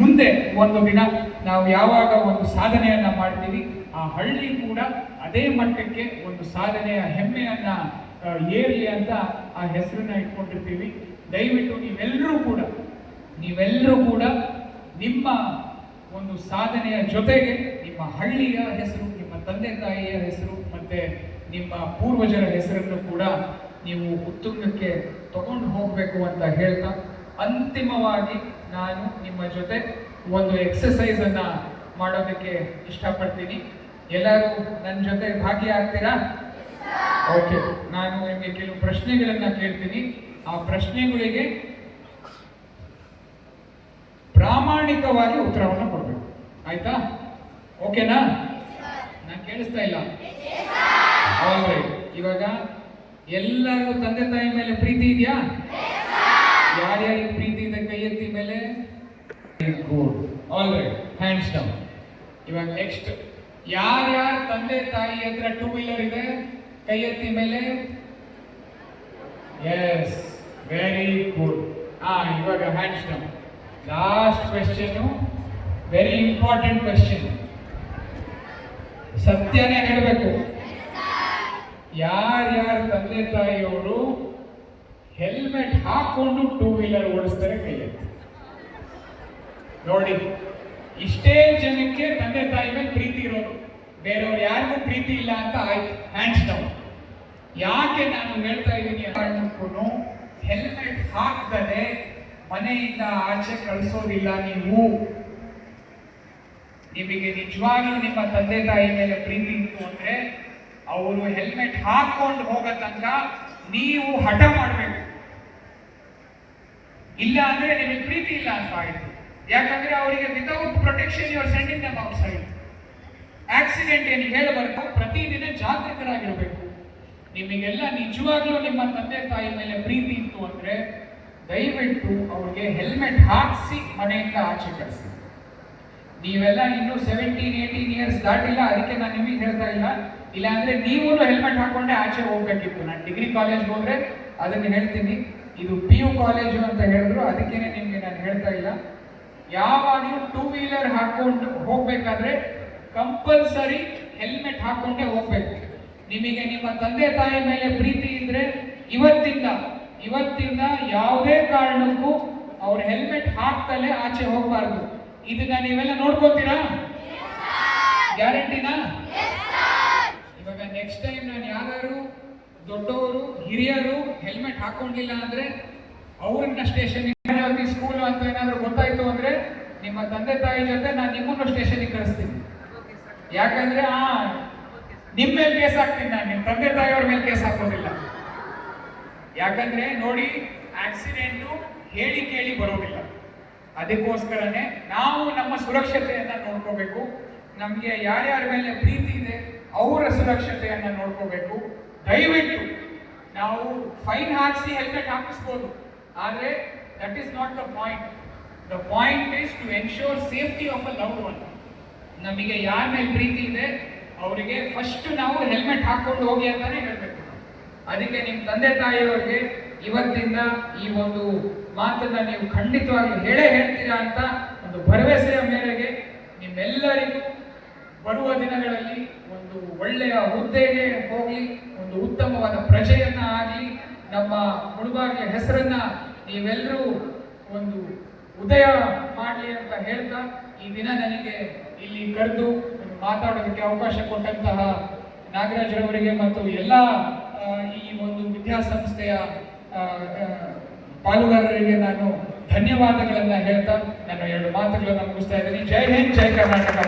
ಮುಂದೆ ಒಂದು ದಿನ ನಾವು ಯಾವಾಗ ಒಂದು ಸಾಧನೆಯನ್ನ ಮಾಡ್ತೀವಿ, ಆ ಹಳ್ಳಿ ಕೂಡ ಅದೇ ಮಟ್ಟಕ್ಕೆ ಒಂದು ಸಾಧನೆಯ ಹೆಮ್ಮೆಯನ್ನ ಏರಲಿ ಅಂತ ಆ ಹೆಸರನ್ನ ಇಟ್ಕೊಂಡಿರ್ತೀವಿ. ದಯವಿಟ್ಟು ನೀವೆಲ್ಲರೂ ಕೂಡ ನೀವೆಲ್ಲರೂ ಕೂಡ ನಿಮ್ಮ ಒಂದು ಸಾಧನೆಯ ಜೊತೆಗೆ ನಿಮ್ಮ ಹಳ್ಳಿಯ ಹೆಸರು, ನಿಮ್ಮ ತಂದೆ ತಾಯಿಯ ಹೆಸರು, ಮತ್ತೆ ನಿಮ್ಮ ಪೂರ್ವಜರ ಹೆಸರನ್ನು ಕೂಡ ನೀವು ಉತ್ತುಂಗಕ್ಕೆ ತಗೊಂಡು ಹೋಗಬೇಕು ಅಂತ ಹೇಳ್ತಾ, ಅಂತಿಮವಾಗಿ ನಾನು ನಿಮ್ಮ ಜೊತೆ ಒಂದು ಎಕ್ಸಸೈಸ್ ಅನ್ನ ಮಾಡೋದಕ್ಕೆ ಇಷ್ಟಪಡ್ತೀನಿ. ಎಲ್ಲರೂ ನನ್ನ ಜೊತೆ ಭಾಗಿಯಾಗ್ತೀರಾ? ಓಕೆ ನಾನು ನಿಮಗೆ ಕೆಲವು ಪ್ರಶ್ನೆಗಳನ್ನ ಕೇಳ್ತೀನಿ. ಆ ಪ್ರಶ್ನೆಗಳಿಗೆ ಪ್ರಾಮಾಣಿಕವಾಗಿ ಉತ್ತರವನ್ನು ಕೊಡಬೇಕು. ಆಯ್ತಾ? ಓಕೆನಾ ನಾನು ಕೇಳಿಸ್ತಾ ಇಲ್ಲ. ಇವಾಗ ಎಲ್ಲರಿಗೂ ತಂದೆ ತಾಯಿ ಮೇಲೆ ಪ್ರೀತಿ ಇದೆಯಾ? ಯಾರ್ಯಾರಿಗೆ ಪ್ರೀತಿ ಇದೆ ಕೈ ಎತ್ತಿ ಮೇಲೆ good all right hands down ಇವಾಗ ನೆಕ್ಸ್ಟ್ ಯಾರ್ಯಾರ ತಂದೆ ತಾಯಿ ಹತ್ರ ಟೂ ವೀಲರ್ ಇದೆ? ಕೈ ಎತ್ತಿ ಮೇಲೆ? ಎಸ್ ವೆರಿ ಗುಡ್ ಹಾ ಇವಾಗ hands down last question very important question ಸತ್ಯನೇ ಹೇಳಬೇಕು. ಯಾರ್ಯಾರ ತಂದೆ ತಾಯಿಯವರು ಹೆಲ್ಮೆಟ್ ಹಾಕೊಂಡು ಟೂ ವೀಲರ್ ಓಡಿಸ್ತಾರೆ ಕೈ ಎತ್ತಿ ನೋಡಿ, ಇಷ್ಟೇ ಜನಕ್ಕೆ ತಂದೆ ತಾಯಿ ಮೇಲೆ ಪ್ರೀತಿ ಇರೋದು. ಬೇರೆಯವ್ರು ಯಾರಿಗೂ ಪ್ರೀತಿ ಇಲ್ಲ ಅಂತ ಆಯ್ತು. ಹ್ಯಾಂಡ್ಸ್ ಡೌನ್ ಯಾಕೆ ನಾನು ಹೇಳ್ತಾ ಇದ್ದೀನಿ ಕಾರಣಕ್ಕೂ ಹೆಲ್ಮೆಟ್ ಹಾಕ್ದರೆ ಮನೆಯಿಂದ ಆಚೆ ಕಳಿಸೋದಿಲ್ಲ ನೀವು. ನಿಮಗೆ ನಿಜವಾಗ್ಲೂ ನಿಮ್ಮ ತಂದೆ ತಾಯಿ ಮೇಲೆ ಪ್ರೀತಿ ಇತ್ತು ಅಂದ್ರೆ, ಅವರು ಹೆಲ್ಮೆಟ್ ಹಾಕೊಂಡು ಹೋಗೋ ತನಕ ನೀವು ಹಠ ಮಾಡಬೇಕು. ಇಲ್ಲ ಅಂದ್ರೆ ನಿಮಗೆ ಪ್ರೀತಿ ಇಲ್ಲ ಅಂತ ಆಯ್ತು. ಯಾಕಂದ್ರೆ ಅವರಿಗೆ without protection your sending them outside accident ಏನು ಹೇಳಬಾರ್ದು, ಪ್ರತಿದಿನ ಜಾಗೃತರಾಗಿರಬೇಕು. ನಿಮಗೆಲ್ಲ ನಿಜವಾಗ್ಲೂ ನಿಮ್ಮ ತಂದೆ ತಾಯಿ ಮೇಲೆ ಪ್ರೀತಿ ಇತ್ತು ಅಂದ್ರೆ ದಯವಿಟ್ಟು ಅವ್ರಿಗೆ ಹೆಲ್ಮೆಟ್ ಹಾಕಿಸಿ ಮನೆಯಿಂದ ಆಚೆ ಕಳಿಸಿ. ನೀವೆಲ್ಲ ಇನ್ನೂ ಸೆವೆಂಟೀನ್ ಏಯ್ಟೀನ್ ಇಯರ್ಸ್ ದಾಟಿಲ್ಲ, ಅದಕ್ಕೆ ನಾನು ನಿಮಗೆ ಹೇಳ್ತಾ ಇಲ್ಲ. ಇಲ್ಲ ಅಂದ್ರೆ ನೀವು ಹೆಲ್ಮೆಟ್ ಹಾಕೊಂಡೆ ಆಚೆ ಹೋಗ್ಬೇಕಿತ್ತು. ನಾನು ಡಿಗ್ರಿ ಕಾಲೇಜ್ ಹೋದ್ರೆ ಅದನ್ನು ಹೇಳ್ತೀನಿ. ಇದು ಪಿ ಯು ಕಾಲೇಜು ಅಂತ ಹೇಳಿದ್ರು, ಅದಕ್ಕೇನೆ ನಿಮಗೆ ನಾನು ಹೇಳ್ತಾ ಇಲ್ಲ. ಯಾವಾಗಲೂ ಟೂ ವೀಲರ್ ಹಾಕೊಂಡು ಹೋಗ್ಬೇಕಾದ್ರೆ ಕಂಪಲ್ಸರಿ ಹೆಲ್ಮೆಟ್ ಹಾಕೊಂಡೇ ಹೋಗ್ಬೇಕು. ನಿಮಗೆ ನಿಮ್ಮ ತಂದೆ ತಾಯಿ ಮೇಲೆ ಪ್ರೀತಿ ಇದ್ರೆ ಇವತ್ತಿಂದ ಇವತ್ತಿಂದ ಯಾವುದೇ ಕಾರಣಕ್ಕೂ ಅವ್ರ ಹೆಲ್ಮೆಟ್ ಹಾಕ್ತಲೇ ಆಚೆ ಹೋಗಬಾರ್ದು. ಇದನ್ನ ನೀವೆಲ್ಲ ನೋಡ್ಕೋತೀರಾ? ಗ್ಯಾರಂಟಿನಾ? ಇವಾಗ ನೆಕ್ಸ್ಟ್ ಟೈಮ್ ನಾನು ಯಾರು ದೊಡ್ಡವರು, ಹಿರಿಯರು ಹೆಲ್ಮೆಟ್ ಹಾಕೊಂಡಿಲ್ಲ ಅಂದ್ರೆ ಅವ್ರನ್ನ ಸ್ಟೇಷನ್ ಸ್ಕೂಲ್ ಅಂತ ಏನಾದ್ರು ಗೊತ್ತಾಯ್ತು ಅಂದ್ರೆ ನಿಮ್ಮ ತಂದೆ ತಾಯಿ ಜೊತೆ ನಾನು ನಿಮ್ಮನ್ನು ಸ್ಟೇಷನ್ಗೆ ಕಳಿಸ್ತೀನಿ ಯಾಕಂದ್ರೆ ಆ ನಿಮ್ಮ ಮೇಲೆ ಕೇಸ್ ಹಾಕ್ತೀನಿ ನಾನು ನಿಮ್ಮ ತಂದೆ ತಾಯಿಯವ್ರ ಮೇಲೆ ಕೇಸ್ ಹಾಕೋದಿಲ್ಲ. ಯಾಕಂದ್ರೆ ನೋಡಿ ಆಕ್ಸಿಡೆಂಟು ಹೇಳಿ ಕೇಳಿ ಬರೋದಿಲ್ಲ. ಅದಕ್ಕೋಸ್ಕರನೇ ನಾವು ನಮ್ಮ ಸುರಕ್ಷತೆಯನ್ನ ನೋಡ್ಕೋಬೇಕು. ನಮಗೆ ಯಾರ್ಯಾರ ಮೇಲೆ ಪ್ರೀತಿ ಇದೆ ಅವರ ಸುರಕ್ಷತೆಯನ್ನ ನೋಡ್ಕೋಬೇಕು. ದಯವಿಟ್ಟು ನಾವು ಫೈನ್ ಹಾಕಿಸಿ ಹೆಲ್ಮೆಟ್ ಹಾಕಿಸ್ಬೋದು. ಆದರೆ that is not the point the point is to ensure safety of a loved one ನಮಗೆ ಯಾರ ಮೇಲೆ ಪ್ರೀತಿ ಇದೆ, ಅವರಿಗೆ ಫಸ್ಟ್ ನಾವು ಹೆಲ್ಮೆಟ್ ಹಾಕೊಂಡು ಹೋಗಿ ಅಂತಾನೆ ಹೇಳಬೇಕು ಅದಕ್ಕೆ ನಿಮ್ಮ ತಂದೆ ತಾಯಿಯವರಿಗೆ ಇವತ್ತಿಂದ ಈ ಒಂದು ಮಾತನ್ನ ನೀವು ಖಂಡಿತವಾಗಿ ಹೇಳೇ ಹೇಳ್ತೀರಾ ಅಂತ ಒಂದು ಭರವಸೆಯ ಮೇರೆಗೆ ನಿಮ್ಮೆಲ್ಲರಿಗೂ ಬರುವ ದಿನಗಳಲ್ಲಿ ಒಂದು ಒಳ್ಳೆಯ ಹುದ್ದೆಗೆ ಹೋಗಲಿ ಒಂದು ಉತ್ತಮವಾದ ಪ್ರಜೆಯನ್ನ ಆಗಲಿ, ನಮ್ಮ ಮುಳುಬಾಗಿಯ ಹೆಸರನ್ನ ನೀವೆಲ್ಲರೂ ಒಂದು ಉದಯ ಮಾಡಲಿ ಅಂತ ಹೇಳ್ತಾ ಈ ದಿನ ನನಗೆ ಇಲ್ಲಿ ಕರೆದು ಮಾತಾಡೋದಕ್ಕೆ ಅವಕಾಶ ಕೊಟ್ಟಂತಹ ನಾಗರಾಜರವರಿಗೆ ಮತ್ತು ಎಲ್ಲ ಈ ಒಂದು ವಿದ್ಯಾಸಂಸ್ಥೆಯ ಪಾಲುಗಾರರಿಗೆ ನಾನು ಧನ್ಯವಾದಗಳನ್ನು ಹೇಳ್ತಾ ನಾನು ಎರಡು ಮಾತುಗಳನ್ನು ಮುಗಿಸ್ತಾ ಇದ್ದೀನಿ. ಜೈ ಹಿಂದ್, ಜೈ ಕರ್ನಾಟಕ.